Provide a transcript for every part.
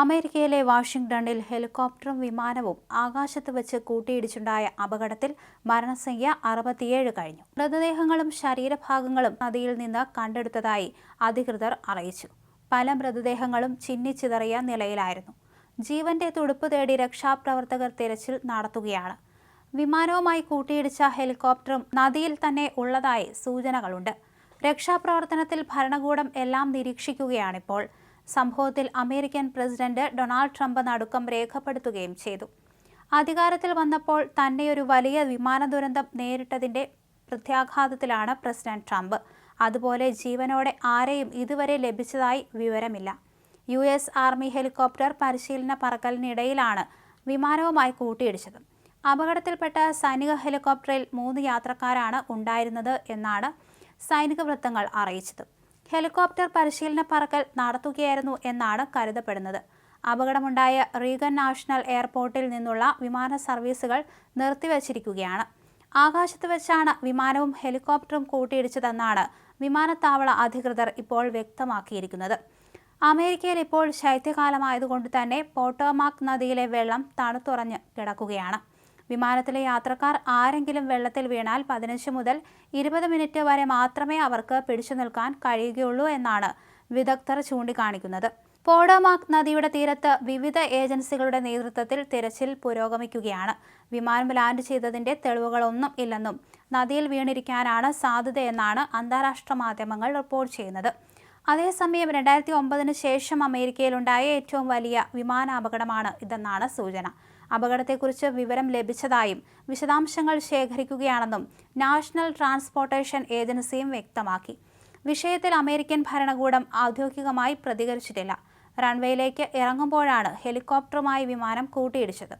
അമേരിക്കയിലെ വാഷിംഗ്ടണിൽ ഹെലികോപ്റ്ററും വിമാനവും ആകാശത്ത് വെച്ച് കൂട്ടിയിടിച്ചുണ്ടായ അപകടത്തിൽ മരണസംഖ്യ അറുപത്തിയേഴ് കഴിഞ്ഞു. മൃതദേഹങ്ങളും ശരീരഭാഗങ്ങളും നദിയിൽ നിന്ന് കണ്ടെടുത്തതായി അധികൃതർ അറിയിച്ചു. പല മൃതദേഹങ്ങളും ചിന്നിച്ചിതറിയ നിലയിലായിരുന്നു. ജീവന്റെ തുടുപ്പ് തേടി രക്ഷാപ്രവർത്തകർ തിരച്ചിൽ നടത്തുകയാണ്. വിമാനവുമായി കൂട്ടിയിടിച്ച ഹെലികോപ്റ്ററും നദിയിൽ തന്നെ ഉള്ളതായി സൂചനകളുണ്ട്. രക്ഷാപ്രവർത്തനത്തിൽ ഭരണകൂടം എല്ലാം നിരീക്ഷിക്കുകയാണിപ്പോൾ സംഭവത്തിൽ അമേരിക്കൻ പ്രസിഡന്റ് ഡൊണാൾഡ് ട്രംപ് നടുക്കം രേഖപ്പെടുത്തുകയും ചെയ്തു. അധികാരത്തിൽ വന്നപ്പോൾ തന്നെ ഒരു വലിയ വിമാന ദുരന്തം നേരിട്ടതിന്റെ പ്രത്യാഘാതത്തിലാണ് പ്രസിഡന്റ് ട്രംപ്. അതുപോലെ ജീവനോടെ ആരെയും ഇതുവരെ ലഭിച്ചതായി വിവരമില്ല. യു എസ് ആർമി ഹെലികോപ്റ്റർ പരിശീലന പറക്കലിനിടയിലാണ് വിമാനവുമായി കൂട്ടിയിടിച്ചത്. അപകടത്തിൽപ്പെട്ട സൈനിക ഹെലികോപ്റ്ററിൽ മൂന്ന് യാത്രക്കാരാണ് ഉണ്ടായിരുന്നത് എന്നാണ് സൈനിക വൃത്തങ്ങൾ അറിയിച്ചത്. ഹെലികോപ്റ്റർ പരിശീലന പറക്കൽ നടത്തുകയായിരുന്നു എന്നാണ് കരുതപ്പെടുന്നത്. അപകടമുണ്ടായ റീഗൻ നാഷണൽ എയർപോർട്ടിൽ നിന്നുള്ള വിമാന സർവീസുകൾ നിർത്തിവച്ചിരിക്കുകയാണ്. ആകാശത്ത് വെച്ചാണ് വിമാനവും ഹെലികോപ്റ്ററും കൂട്ടിയിടിച്ചതെന്നാണ് വിമാനത്താവള അധികൃതർ ഇപ്പോൾ വ്യക്തമാക്കിയിരിക്കുന്നത്. അമേരിക്കയിൽ ഇപ്പോൾ ശൈത്യകാലമായതുകൊണ്ട് തന്നെ പോട്ടോമാക് നദിയിലെ വെള്ളം തണുത്തുറഞ്ഞ് കിടക്കുകയാണ്. വിമാനത്തിലെ യാത്രക്കാർ ആരെങ്കിലും വെള്ളത്തിൽ വീണാൽ പതിനഞ്ച് മുതൽ ഇരുപത് മിനിറ്റ് വരെ മാത്രമേ അവർക്ക് പിടിച്ചു നിൽക്കാൻ കഴിയുകയുള്ളൂ എന്നാണ് വിദഗ്ധർ ചൂണ്ടിക്കാണിക്കുന്നത്. പോഡോമാക് നദിയുടെ തീരത്ത് വിവിധ ഏജൻസികളുടെ നേതൃത്വത്തിൽ തിരച്ചിൽ പുരോഗമിക്കുകയാണ്. വിമാനം ലാൻഡ് ചെയ്തതിന്റെ തെളിവുകളൊന്നും ഇല്ലെന്നും നദിയിൽ വീണിരിക്കാനാണ് സാധ്യതയെന്നാണ് അന്താരാഷ്ട്ര മാധ്യമങ്ങൾ റിപ്പോർട്ട് ചെയ്യുന്നത്. അതേസമയം രണ്ടായിരത്തി ഒമ്പതിന് ശേഷം അമേരിക്കയിലുണ്ടായ ഏറ്റവും വലിയ വിമാനാപകടമാണ് ഇതെന്നാണ് സൂചന. അപകടത്തെക്കുറിച്ച് വിവരം ലഭിച്ചതായും വിശദാംശങ്ങൾ ശേഖരിക്കുകയാണെന്നും നാഷണൽ ട്രാൻസ്പോർട്ടേഷൻ ഏജൻസിയും വ്യക്തമാക്കി. വിഷയത്തിൽ അമേരിക്കൻ ഭരണകൂടം ഔദ്യോഗികമായി പ്രതികരിച്ചിട്ടില്ല. റൺവേയിലേക്ക് ഇറങ്ങുമ്പോഴാണ് ഹെലികോപ്റ്ററുമായി വിമാനം കൂട്ടിയിടിച്ചത്.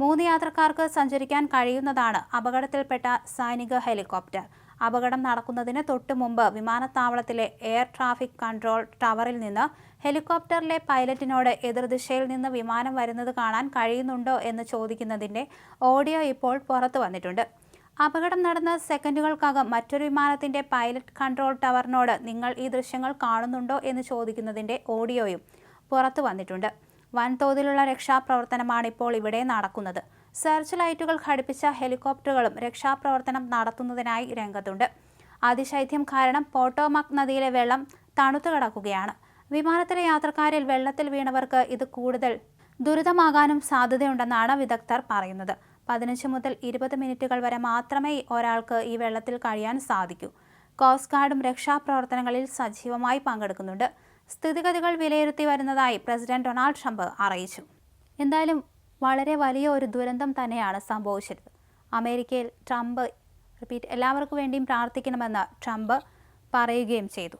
മൂന്ന് യാത്രക്കാർക്ക് സഞ്ചരിക്കാൻ കഴിയുന്നതാണ് അപകടത്തിൽപ്പെട്ട സൈനിക ഹെലികോപ്റ്റർ. അപകടം നടക്കുന്നതിന് തൊട്ടു മുമ്പ് വിമാനത്താവളത്തിലെ എയർ ട്രാഫിക് കൺട്രോൾ ടവറിൽ നിന്ന് ഹെലികോപ്റ്ററിലെ പൈലറ്റിനോട് എതിർദിശയിൽ നിന്ന് വിമാനം വരുന്നത് കാണാൻ കഴിയുന്നുണ്ടോ എന്ന് ചോദിക്കുന്നതിന്റെ ഓഡിയോ ഇപ്പോൾ പുറത്തു വന്നിട്ടുണ്ട്. അപകടം നടന്ന സെക്കൻഡുകൾക്കകം മറ്റൊരു വിമാനത്തിന്റെ പൈലറ്റ് കൺട്രോൾ ടവറിനോട് നിങ്ങൾ ഈ ദൃശ്യങ്ങൾ കാണുന്നുണ്ടോ എന്ന് ചോദിക്കുന്നതിന്റെ ഓഡിയോയും പുറത്തു വന്നിട്ടുണ്ട്. വൻതോതിലുള്ള രക്ഷാപ്രവർത്തനമാണ് ഇപ്പോൾ ഇവിടെ നടക്കുന്നത്. സെർച്ച് ലൈറ്റുകൾ ഘടിപ്പിച്ച ഹെലികോപ്റ്ററുകളും രക്ഷാപ്രവർത്തനം നടത്തുന്നതിനായി രംഗത്തുണ്ട്. അതിശൈത്യം കാരണം പോട്ടോമക് നദിയിലെ വെള്ളം തണുത്തു കിടക്കുകയാണ്. വിമാനത്തിലെ യാത്രക്കാരിൽ വെള്ളത്തിൽ വീണവർക്ക് ഇത് കൂടുതൽ ദുരിതമാകാനും സാധ്യതയുണ്ടെന്നാണ് വിദഗ്ധർ പറയുന്നത്. പതിനഞ്ച് മുതൽ ഇരുപത് മിനിറ്റുകൾ വരെ മാത്രമേ ഒരാൾക്ക് ഈ വെള്ളത്തിൽ കഴിയാൻ സാധിക്കൂ. കോസ്റ്റ് ഗാർഡും രക്ഷാപ്രവർത്തനങ്ങളിൽ സജീവമായി പങ്കെടുക്കുന്നുണ്ട്. സ്ഥിതിഗതികൾ വിലയിരുത്തി വരുന്നതായി പ്രസിഡന്റ് ഡൊണാൾഡ് ട്രംപ് അറിയിച്ചു. എന്തായാലും വളരെ വലിയ ഒരു ദുരന്തം തന്നെയാണ് സംഭവിച്ചത് അമേരിക്കയിൽ ട്രംപ് റിപ്പീറ്റ് എല്ലാവർക്കും വേണ്ടിയും പ്രാർത്ഥിക്കണമെന്ന് ട്രംപ് പറയുകയും ചെയ്തു.